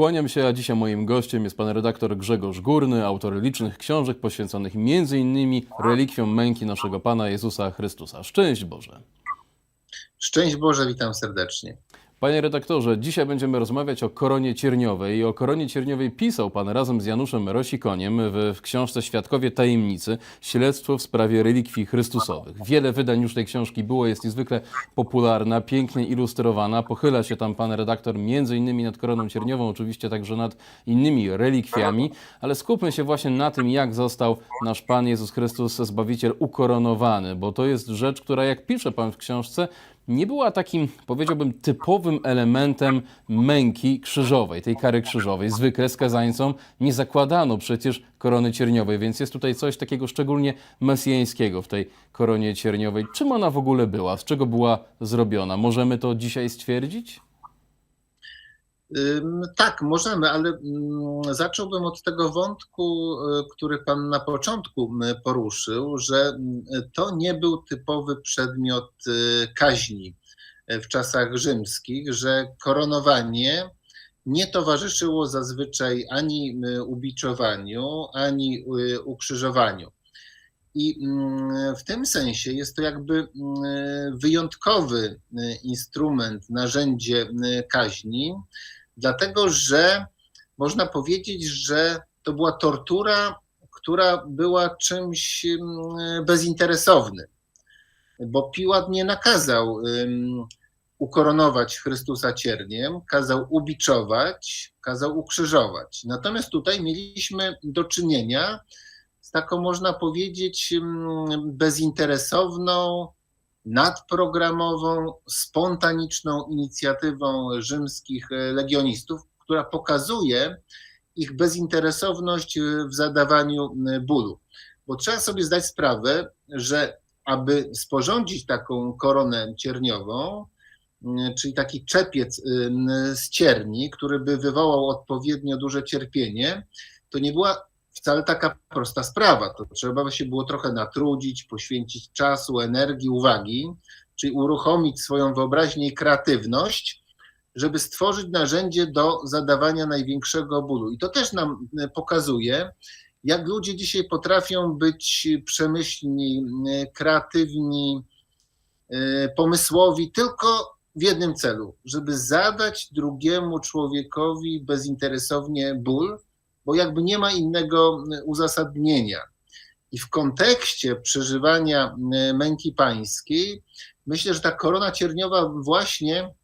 Kłaniam się, a dzisiaj moim gościem jest pan redaktor Grzegorz Górny, autor licznych książek poświęconych m.in. relikwiom męki naszego Pana Jezusa Chrystusa. Szczęść Boże. Szczęść Boże, witam serdecznie. Panie redaktorze, dzisiaj będziemy rozmawiać o koronie cierniowej. I o koronie cierniowej pisał pan razem z Januszem Rosikoniem w, w książce Świadkowie Tajemnicy Śledztwo w sprawie relikwii Chrystusowych. Wiele wydań już tej książki było, jest niezwykle popularna, pięknie ilustrowana. Pochyla się tam pan redaktor między innymi nad koroną cierniową, oczywiście także nad innymi relikwiami, ale skupmy się właśnie na tym, jak został nasz Pan Jezus Chrystus, Zbawiciel, ukoronowany, bo to jest rzecz, która, jak pisze pan w książce, nie była takim, powiedziałbym, typowym elementem męki krzyżowej, tej kary krzyżowej. Zwykle skazańcom nie zakładano przecież korony cierniowej, więc jest tutaj coś takiego szczególnie mesjańskiego w tej koronie cierniowej. Czym ona w ogóle była? Z czego była zrobiona? Możemy to dzisiaj stwierdzić? Tak, możemy, ale mm, zacząłbym od tego wątku, y, który Pan na początku poruszył, że to nie był typowy przedmiot y, kaźni w czasach rzymskich, że koronowanie nie towarzyszyło zazwyczaj ani y, ubiczowaniu, ani y, ukrzyżowaniu. I w tym sensie jest to jakby wyjątkowy y, instrument, narzędzie y, kaźni, dlatego że można powiedzieć, że to była tortura, która była czymś mm, bezinteresownym, bo Piłat nie nakazał ukoronować Chrystusa cierniem, kazał ubiczować, kazał ukrzyżować. Natomiast tutaj mieliśmy do czynienia z taką, można powiedzieć, bezinteresowną, nadprogramową, spontaniczną inicjatywą rzymskich legionistów, która pokazuje ich bezinteresowność w zadawaniu bólu. Bo trzeba sobie zdać sprawę, że aby sporządzić taką koronę cierniową, m, czyli taki czepiec ym, z cierni, który by wywołał odpowiednio duże cierpienie, to nie była wcale taka prosta sprawa. To trzeba się było trochę natrudzić, poświęcić czasu, energii, uwagi, czyli uruchomić swoją wyobraźnię i kreatywność, żeby stworzyć narzędzie do zadawania największego bólu. I to też nam e, pokazuje, jak ludzie dzisiaj potrafią być przemyślni, e, kreatywni, e, pomysłowi, tylko w jednym celu, żeby zadać drugiemu człowiekowi bezinteresownie ból, bo jakby nie ma innego uzasadnienia. I w kontekście przeżywania męki pańskiej, myślę, że ta korona cierniowa właśnie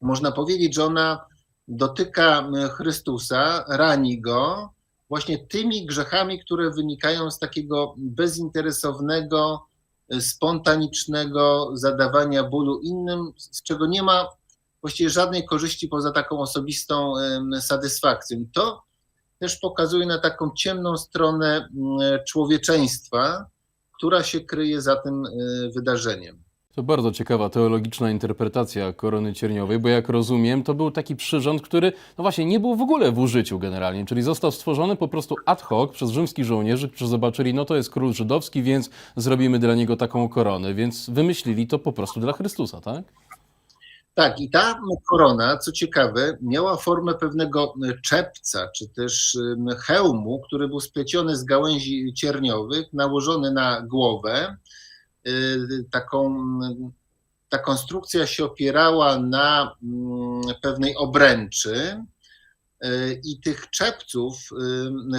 można powiedzieć, że ona dotyka Chrystusa, rani go właśnie tymi grzechami, które wynikają z takiego bezinteresownego, spontanicznego zadawania bólu innym, z czego nie ma właściwie żadnej korzyści poza taką osobistą satysfakcją. I to też pokazuje na taką ciemną stronę mm, człowieczeństwa, która się kryje za tym y, wydarzeniem. To bardzo ciekawa teologiczna interpretacja korony cierniowej, bo jak rozumiem, to był taki przyrząd, który no właśnie nie był w ogóle w użyciu generalnie, czyli został stworzony po prostu ad hoc przez rzymskich żołnierzy, którzy zobaczyli, no to jest król żydowski, więc zrobimy dla niego taką koronę, więc wymyślili to po prostu dla Chrystusa, tak? Tak, i ta korona, co ciekawe, miała formę pewnego czepca, czy też hełmu, który był spleciony z gałęzi cierniowych, nałożony na głowę. Y, Taką, ta konstrukcja się opierała na mm, pewnej obręczy y, i tych czepców,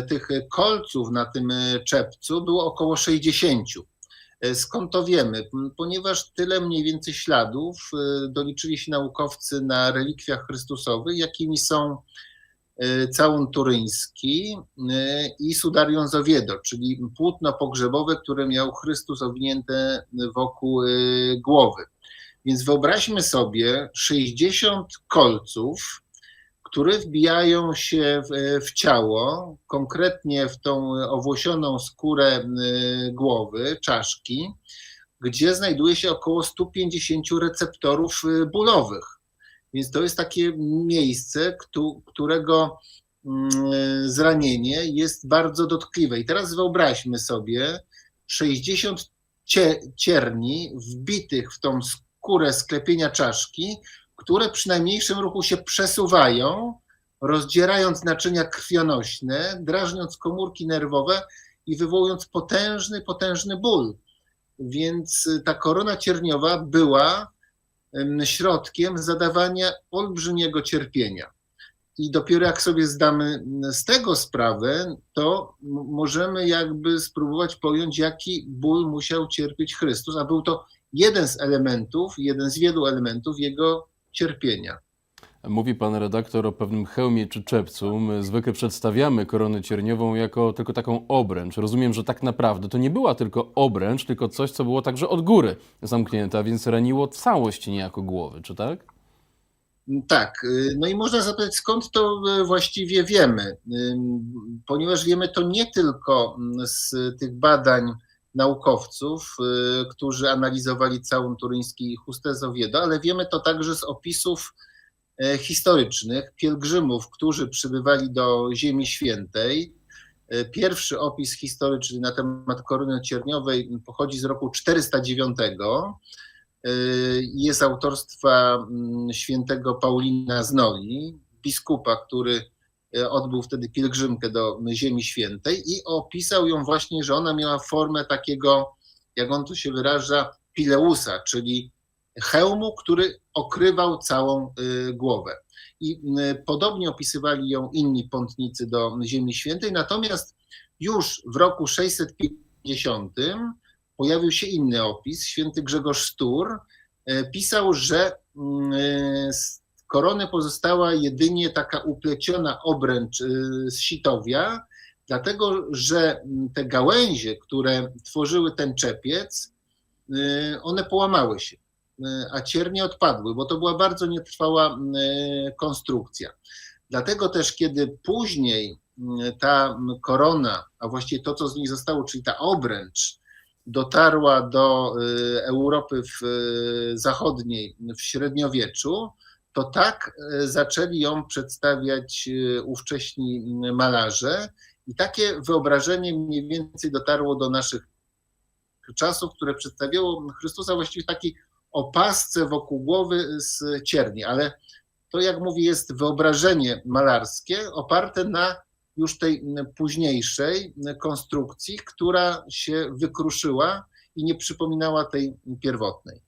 tych kolców na tym czepcu było około 60. E, Skąd to wiemy? Ponieważ tyle mniej więcej śladów e, doliczyli się naukowcy na relikwiach Chrystusowych, jakimi są e, całun turyński i sudarion z Oviedo, czyli płótno pogrzebowe, które miał Chrystus owinięte wokół głowy. Więc wyobraźmy sobie 60 kolców, które wbijają się w, w ciało, konkretnie w tą owłosioną skórę y, głowy, czaszki, gdzie znajduje się około 150 receptorów y, bólowych. Więc to jest takie miejsce, któ- którego mm, zranienie jest bardzo dotkliwe. I teraz wyobraźmy sobie 60 cie- cierni wbitych w tą skórę sklepienia czaszki, które przy najmniejszym ruchu się przesuwają, rozdzierając naczynia krwionośne, drażniąc komórki nerwowe i wywołując potężny, potężny ból. Więc ta korona cierniowa była em, środkiem zadawania olbrzymiego cierpienia. I dopiero jak sobie zdamy z tego sprawę, to możemy jakby spróbować pojąć, jaki ból musiał cierpieć Chrystus, a był to jeden z elementów, jeden z wielu elementów jego cierpienia. Mówi pan redaktor o pewnym hełmie czy czepcu. My zwykle przedstawiamy koronę cierniową jako tylko taką obręcz. Rozumiem, że tak naprawdę to nie była tylko obręcz, tylko coś, co było także od góry zamknięte, a więc raniło całość niejako głowy, czy tak? Tak, no i można zapytać, skąd to y, właściwie wiemy, ponieważ wiemy to nie tylko mm, z tych badań naukowców, y, którzy analizowali całą turyński chustę z Oviedo, ale wiemy to także z opisów e, historycznych pielgrzymów, którzy przybywali do Ziemi Świętej. E, Pierwszy opis historyczny na temat korony cierniowej pochodzi z roku 409 jest autorstwa mm, świętego Paulina z Noli, biskupa, który e, odbył wtedy pielgrzymkę do Ziemi Świętej i opisał ją właśnie, że ona miała formę takiego, jak on tu się wyraża, pileusa, czyli hełmu, który okrywał całą y, głowę. I podobnie opisywali ją inni pątnicy do Ziemi Świętej, natomiast już w roku 650 pojawił się inny opis. Święty Grzegorz Stur e, pisał, że e, korony pozostała jedynie taka upleciona obręcz e, z sitowia, dlatego że mm, te gałęzie, które tworzyły ten czepiec, e, one połamały się, e, a ciernie odpadły, bo to była bardzo nietrwała konstrukcja. Dlatego też, kiedy później ta m, korona, a właściwie to, co z niej zostało, czyli ta obręcz, dotarła do y, Europy w, y, zachodniej w średniowieczu, to tak y, zaczęli ją przedstawiać y, ówcześni malarze i takie wyobrażenie mniej więcej dotarło do naszych czasów, które przedstawiało Chrystusa właściwie w takiej opasce wokół głowy z cierni, ale to jak mówię jest wyobrażenie malarskie oparte na już tej późniejszej konstrukcji, która się wykruszyła i nie przypominała tej pierwotnej.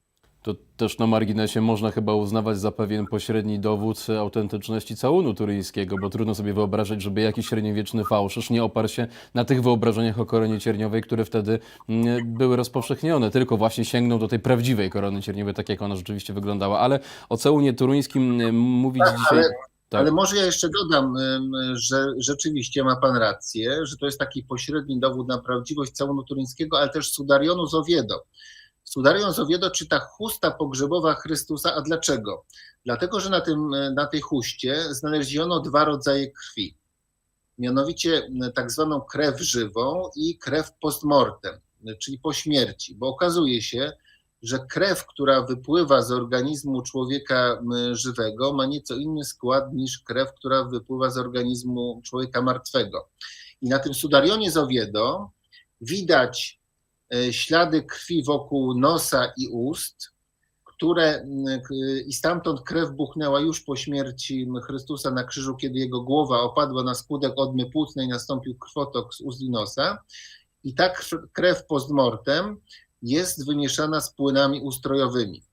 To też na marginesie można chyba uznawać za pewien pośredni dowód autentyczności całunu turyńskiego, bo trudno sobie wyobrazić, żeby jakiś średniowieczny fałszerz nie oparł się na tych wyobrażeniach o koronie cierniowej, które wtedy mm, były rozpowszechnione, tylko właśnie sięgnął do tej prawdziwej korony cierniowej, tak jak ona rzeczywiście wyglądała. Ale o całunie turyńskim mm, mówić Tak, dzisiaj... ale- Tak. Ale może ja jeszcze dodam, ym, że rzeczywiście ma Pan rację, że to jest taki pośredni dowód na prawdziwość całunu turyńskiego, ale też Sudarionu z Oviedo. Sudarion Oviedo czyta chusta pogrzebowa Chrystusa, a dlaczego? Dlatego, że na, tym, na tej chuście znaleziono dwa rodzaje krwi. Mianowicie m, tak zwaną krew żywą i krew postmortem, czyli po śmierci, bo okazuje się, że krew, która wypływa z organizmu człowieka żywego, ma nieco inny skład niż krew, która wypływa z organizmu człowieka martwego. I na tym Sudarionie z Oviedo widać e, ślady krwi wokół nosa i ust, które k- i stamtąd krew buchnęła już po śmierci Chrystusa na krzyżu, kiedy jego głowa opadła na skutek odmy płucnej, nastąpił krwotok z ust i nosa. I ta krew postmortem jest wymieszana z płynami ustrojowymi.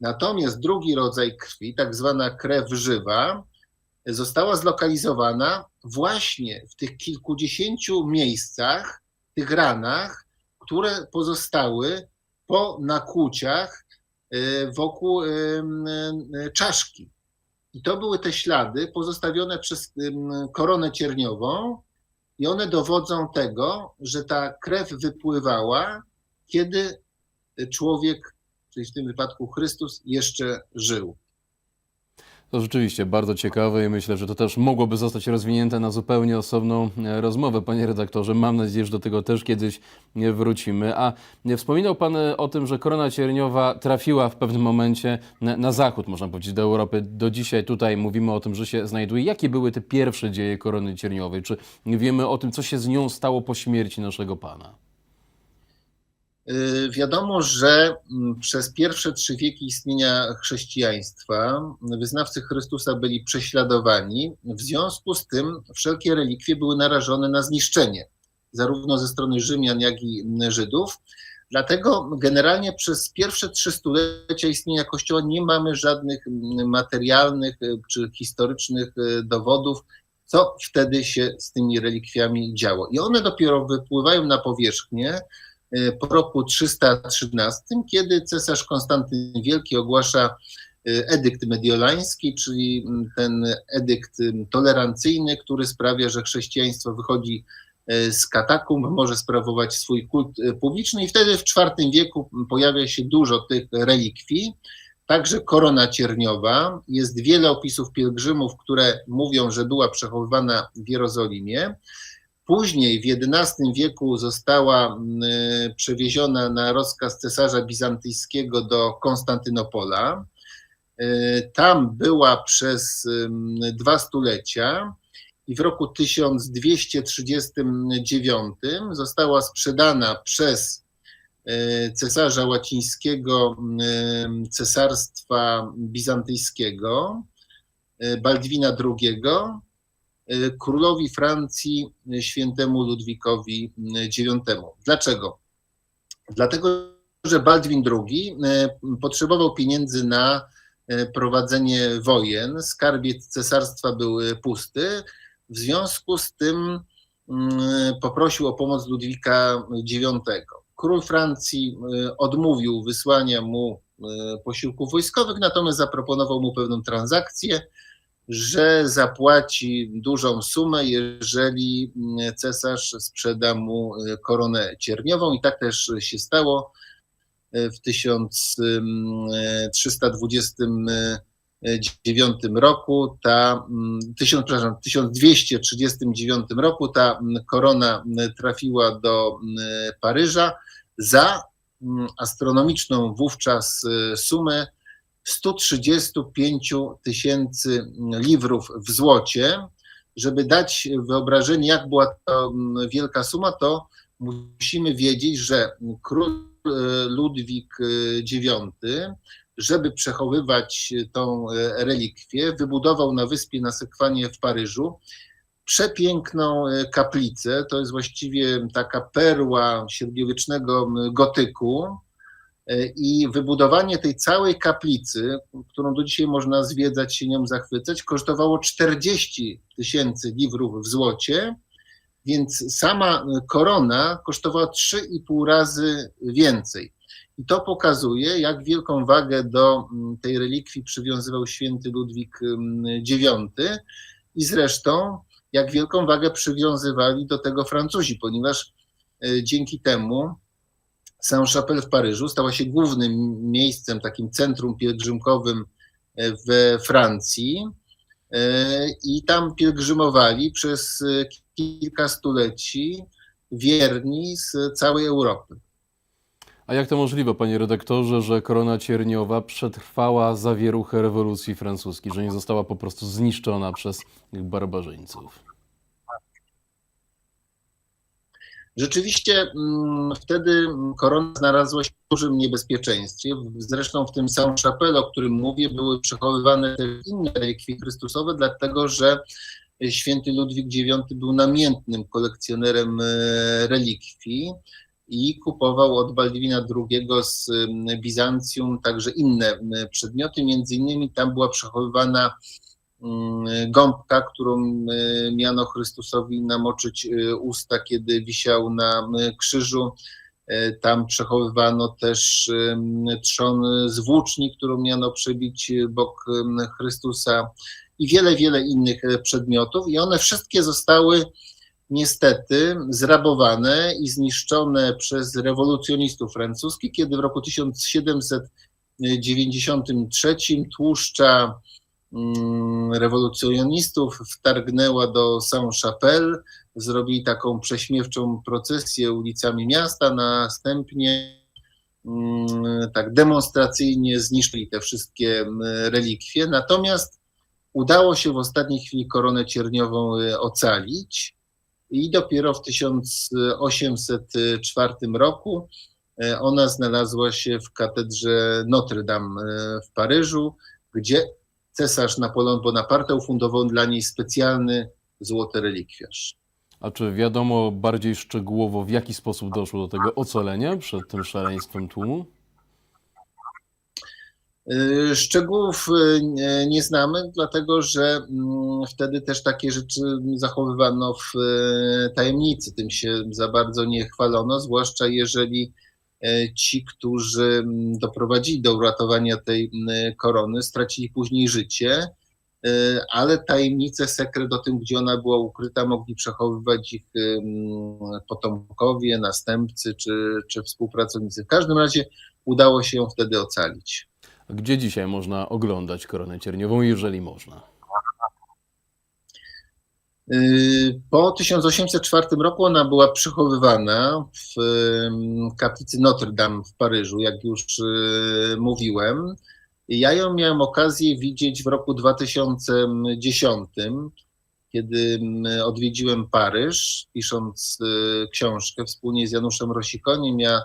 Natomiast drugi rodzaj krwi, tak zwana krew żywa, została zlokalizowana właśnie w tych kilkudziesięciu miejscach, tych ranach, które pozostały po nakłuciach y, wokół y, y, czaszki. I to były te ślady pozostawione przez koronę cierniową, i one dowodzą tego, że ta krew wypływała, kiedy człowiek, czyli w tym wypadku Chrystus, jeszcze żył. To rzeczywiście bardzo ciekawe i myślę, że to też mogłoby zostać rozwinięte na zupełnie osobną e, rozmowę, panie redaktorze. Mam nadzieję, że do tego też kiedyś e, wrócimy. A e, wspominał pan o tym, że korona cierniowa trafiła w pewnym momencie na, na zachód, można powiedzieć, do Europy. Do dzisiaj tutaj mówimy o tym, że się znajduje. Jakie były te pierwsze dzieje korony cierniowej? Czy wiemy o tym, co się z nią stało po śmierci naszego pana? Y, Wiadomo, że mm, przez pierwsze trzy wieki istnienia chrześcijaństwa wyznawcy Chrystusa byli prześladowani. W związku z tym wszelkie relikwie były narażone na zniszczenie, zarówno ze strony Rzymian, jak i mm, Żydów. Dlatego generalnie przez pierwsze trzy stulecia istnienia Kościoła nie mamy żadnych mm, materialnych y, czy historycznych y, dowodów, co wtedy się z tymi relikwiami działo. I one dopiero wypływają na powierzchnię po roku 313, kiedy cesarz Konstantyn Wielki ogłasza y, edykt mediolański, czyli mm, ten edykt ym, tolerancyjny, który sprawia, że chrześcijaństwo wychodzi y, z katakumb, może sprawować swój kult y, publiczny i wtedy w IV wieku pojawia się dużo tych relikwii, także korona cierniowa. Jest wiele opisów pielgrzymów, które mówią, że była przechowywana w Jerozolimie. Później w XI wieku została y, przewieziona na rozkaz cesarza bizantyjskiego do Konstantynopola. Y, Tam była przez ym, dwa stulecia i w roku 1239 została sprzedana przez y, cesarza łacińskiego y, cesarstwa bizantyjskiego Baldwina II królowi Francji y, świętemu Ludwikowi y, IX. Dlaczego? Dlatego, że Baldwin II y, potrzebował pieniędzy na y, prowadzenie wojen, skarbiec cesarstwa był y, pusty, w związku z tym y, poprosił o pomoc Ludwika IX. Król Francji y, odmówił wysłania mu y, posiłków wojskowych, natomiast zaproponował mu pewną transakcję, że zapłaci dużą sumę, jeżeli mm, cesarz sprzeda mu y, koronę cierniową i tak też się stało. Y, W 1329 roku ta, mm, 1000, przepraszam, w 1239 roku ta mm, korona mm, trafiła do mm, Paryża za mm, astronomiczną wówczas sumę 135 tysięcy liwrów w złocie. Żeby dać wyobrażenie, jak była to mm, wielka suma, to musimy wiedzieć, że król e, Ludwik e, IX, żeby przechowywać tą e, relikwię, wybudował na wyspie na Sekwanie w Paryżu przepiękną kaplicę. To jest właściwie taka perła średniowiecznego gotyku. E, I wybudowanie tej całej kaplicy, którą do dzisiaj można zwiedzać, się nią zachwycać, kosztowało 40 tysięcy liwrów w złocie, więc sama korona kosztowała 3,5 razy więcej. I to pokazuje, jak wielką wagę do mm, tej relikwii przywiązywał święty Ludwik mm, IX i zresztą jak wielką wagę przywiązywali do tego Francuzi, ponieważ e, dzięki temu Saint-Chapelle w Paryżu stała się głównym miejscem, takim centrum pielgrzymkowym e, we Francji e, i tam pielgrzymowali przez e, kilka stuleci wierni z całej Europy. A jak to możliwe, panie redaktorze, że korona cierniowa przetrwała zawieruchę rewolucji francuskiej, że nie została po prostu zniszczona przez barbarzyńców? Rzeczywiście mm, wtedy korona znalazła się w dużym niebezpieczeństwie. Zresztą w tym samym szapelu, o którym mówię, były przechowywane te inne relikwie Chrystusowe, dlatego że święty Ludwik IX był namiętnym kolekcjonerem e, relikwii i kupował od Baldwina II z Bizancjum także inne przedmioty. Między innymi tam była przechowywana gąbka, którą e, miano Chrystusowi namoczyć e, usta, kiedy wisiał na krzyżu. Tam przechowywano też trzon z włóczni, którą miano przebić bok Chrystusa i wiele, wiele innych przedmiotów. I one wszystkie zostały niestety zrabowane i zniszczone przez rewolucjonistów francuskich, kiedy w roku 1793 tłuszcza rewolucjonistów wtargnęła do Saint-Chapelle, zrobili taką prześmiewczą procesję ulicami miasta, następnie mm, tak demonstracyjnie zniszczyli te wszystkie mm, relikwie. Natomiast udało się w ostatniej chwili koronę cierniową y, ocalić i dopiero w 1804 roku E, Ona znalazła się w katedrze Notre Dame e, w Paryżu, gdzie cesarz Napoleon Bonaparte ufundował dla niej specjalny złoty relikwiarz. A czy wiadomo bardziej szczegółowo, w jaki sposób doszło do tego ocalenia przed tym szaleństwem tłumu? Y, Szczegółów y, nie- znamy, dlatego że mm, wtedy też takie rzeczy zachowywano w y, tajemnicy. Tym się za bardzo nie chwalono, zwłaszcza jeżeli ci, którzy mm, doprowadzili do uratowania tej mm, korony, stracili później życie, y, ale tajemnicę, sekret o tym, gdzie ona była ukryta, mogli przechowywać ich potomkowie, następcy czy, czy współpracownicy. W każdym razie udało się ją wtedy ocalić. Gdzie dzisiaj można oglądać koronę cierniową, jeżeli można? Po 1804 roku ona była przechowywana w kaplicy Notre Dame w Paryżu, jak już yy, mówiłem. Ja ją miałem okazję widzieć w roku 2010, kiedy odwiedziłem Paryż, pisząc yy, książkę wspólnie z Januszem Rosikoniem. Ja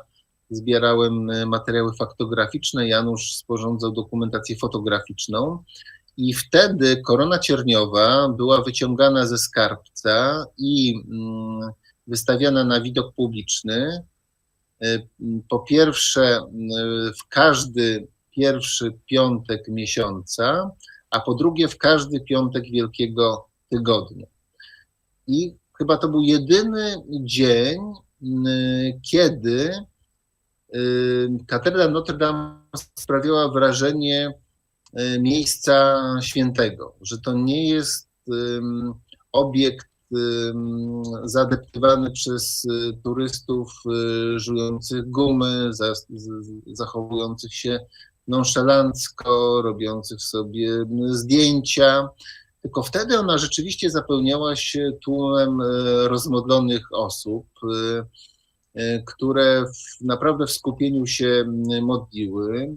zbierałem y, materiały faktograficzne, Janusz sporządzał dokumentację fotograficzną. I wtedy korona cierniowa była wyciągana ze skarbca i mm, wystawiana na widok publiczny. Y, Po pierwsze, y, w każdy pierwszy piątek miesiąca, a po drugie, w każdy piątek Wielkiego Tygodnia. I chyba to był jedyny dzień, kiedy y, katedra Notre Dame sprawiała wrażenie miejsca świętego, że to nie jest obiekt ym, zaadeptowany przez y, turystów y, żujących gumy, zachowujących się nonszalancko, robiących sobie zdjęcia. Tylko wtedy ona rzeczywiście zapełniała się tłumem rozmodlonych osób, które naprawdę w skupieniu się modliły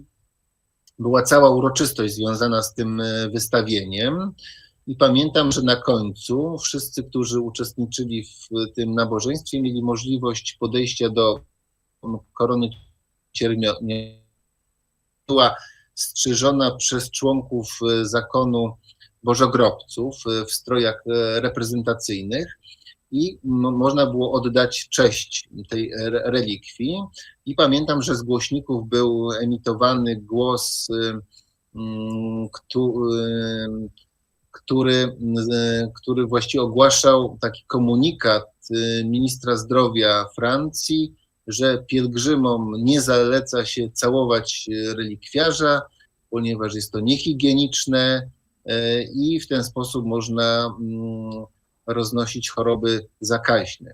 była cała uroczystość związana z tym e, wystawieniem. I pamiętam, że na końcu wszyscy, którzy uczestniczyli w tym nabożeństwie, mieli możliwość podejścia do korony cierniowej. Była strzyżona przez członków e, zakonu bożogrobców e, w strojach e, reprezentacyjnych i można było oddać cześć tej re- relikwii. I pamiętam, że z głośników był emitowany głos, któ- który, który właściwie ogłaszał taki komunikat y, ministra zdrowia Francji, że pielgrzymom nie zaleca się całować relikwiarza, ponieważ jest to niehigieniczne y, i w ten sposób można mm, roznosić choroby zakaźne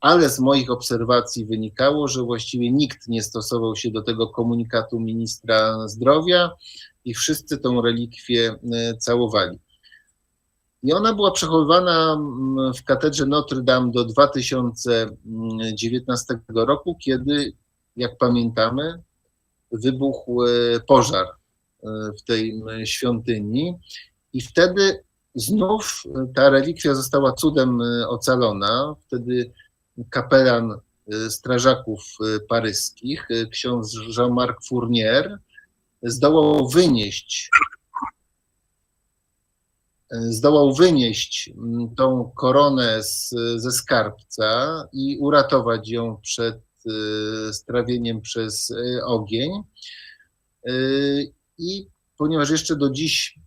ale z moich obserwacji wynikało, że właściwie nikt nie stosował się do tego komunikatu ministra zdrowia i wszyscy tą relikwię e, całowali. I ona była przechowywana mm, w katedrze Notre Dame do 2019 roku, kiedy, jak pamiętamy, wybuchł e, pożar e, w tej świątyni i wtedy znów e, ta relikwia została cudem e, ocalona. Wtedy kapelan y, strażaków paryskich, ksiądz Jean-Marc Fournier, zdołał wynieść zdołał wynieść tą koronę z, ze skarbca i uratować ją przed strawieniem przez ogień. I ponieważ jeszcze do dziś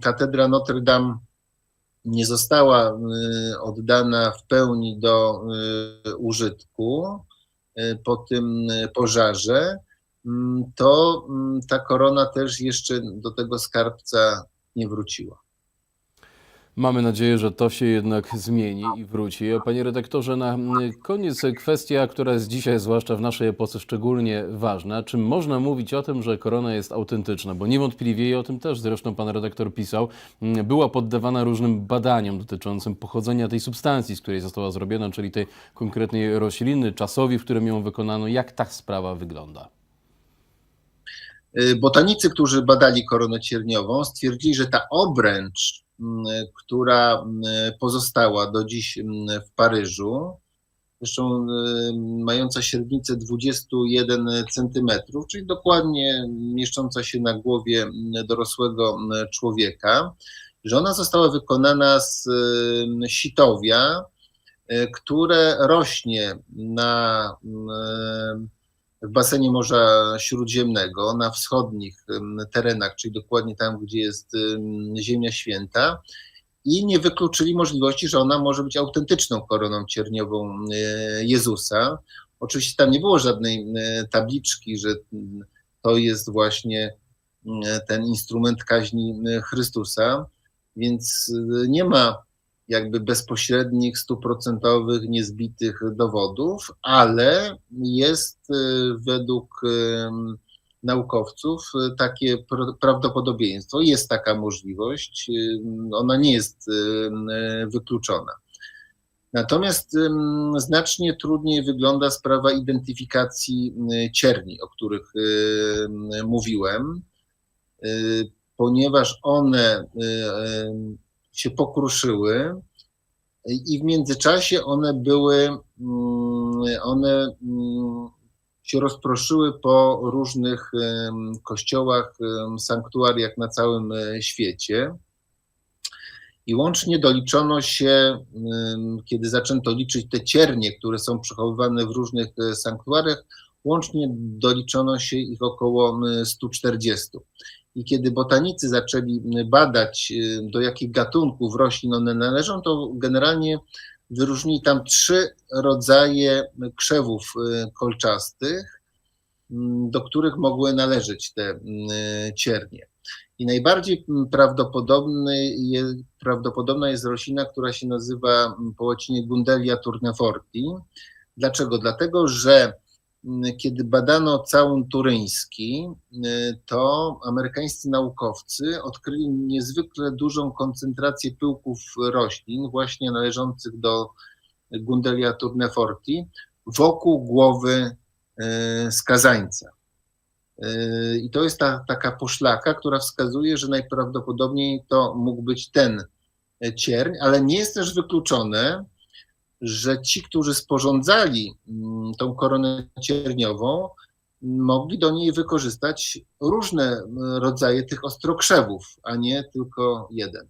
katedra Notre Dame nie została y, oddana w pełni do y, użytku y, po tym pożarze, mm, to mm, ta korona też jeszcze do tego skarbca nie wróciła. Mamy nadzieję, że to się jednak zmieni i wróci. Panie redaktorze, na koniec kwestia, która jest dzisiaj, zwłaszcza w naszej epoce, szczególnie ważna. Czy można mówić o tym, że korona jest autentyczna? Bo niewątpliwie, i o tym też zresztą pan redaktor pisał, była poddawana różnym badaniom dotyczącym pochodzenia tej substancji, z której została zrobiona, czyli tej konkretnej rośliny, czasowi, w którym ją wykonano. Jak ta sprawa wygląda? Y, Botanicy, którzy badali koronę cierniową, stwierdzili, że ta obręcz, która pozostała do dziś w Paryżu, zresztą mająca średnicę 21 cm, czyli dokładnie mieszcząca się na głowie dorosłego człowieka, że ona została wykonana z sitowia, y, które rośnie na, w basenie Morza Śródziemnego, na wschodnich terenach, czyli dokładnie tam, gdzie jest Ziemia Święta i nie wykluczyli możliwości, że ona może być autentyczną koroną cierniową y, Jezusa. Oczywiście tam nie było żadnej y, tabliczki, że mm, to jest właśnie y, ten instrument kaźni Chrystusa, więc nie ma jakby bezpośrednich, stuprocentowych, niezbitych dowodów, ale jest y, według naukowców y, takie pr- prawdopodobieństwo, jest taka możliwość, y, ona nie jest wykluczona. Natomiast znacznie trudniej wygląda sprawa identyfikacji cierni, o których mówiłem, ponieważ one się pokruszyły i w międzyczasie one były, mm, one mm, się rozproszyły po różnych kościołach, sanktuariach na całym e, świecie. I łącznie doliczono się, kiedy zaczęto liczyć te ciernie, które są przechowywane w różnych e, sanktuariach, łącznie doliczono się ich około m, 140. I kiedy botanicy zaczęli badać, e, do jakich gatunków roślin one należą, to generalnie wyróżnili tam trzy rodzaje krzewów y, kolczastych, do których mogły należeć te ciernie. I najbardziej prawdopodobny prawdopodobna jest roślina, która się nazywa po łacinie Gundelia turneforti. Dlaczego? Dlatego, że kiedy badano całun turyński, y, to amerykańscy naukowcy odkryli niezwykle dużą koncentrację pyłków roślin, właśnie należących do Gundelia turneforti, wokół głowy y, skazańca. Y, I to jest ta taka poszlaka, która wskazuje, że najprawdopodobniej to mógł być ten cierń, ale nie jest też wykluczone, że ci, którzy sporządzali mm, tą koronę cierniową, mogli do niej wykorzystać różne mm, rodzaje tych ostrokrzewów, a nie tylko jeden.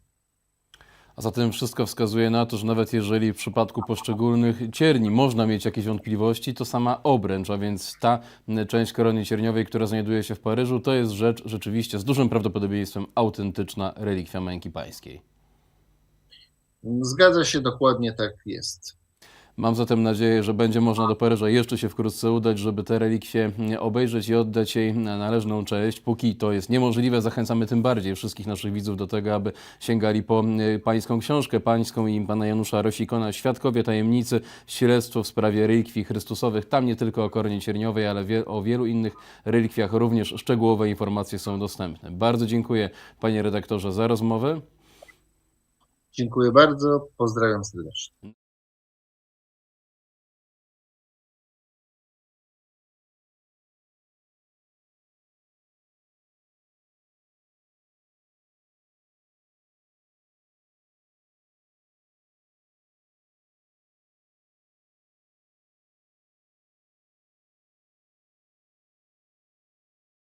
A zatem wszystko wskazuje na to, że nawet jeżeli w przypadku poszczególnych cierni można mieć jakieś wątpliwości, to sama obręcz, a więc ta m, część korony cierniowej, która znajduje się w Paryżu, to jest rzecz rzeczywiście z dużym prawdopodobieństwem autentyczna relikwia męki pańskiej. Zgadza się, dokładnie tak jest. Mam zatem nadzieję, że będzie można do Paryża jeszcze się wkrótce udać, żeby te relikwie mm, obejrzeć i oddać jej należną cześć. Póki to jest niemożliwe, zachęcamy tym bardziej wszystkich naszych widzów do tego, aby sięgali po mm, pańską książkę, pańską i pana Janusza Rosikona, Świadkowie Tajemnicy, Śledztwo w sprawie relikwii chrystusowych. Tam nie tylko o koronie cierniowej, ale wie, o wielu innych relikwiach również szczegółowe informacje są dostępne. Bardzo dziękuję panie redaktorze za rozmowę. Dziękuję bardzo, pozdrawiam serdecznie.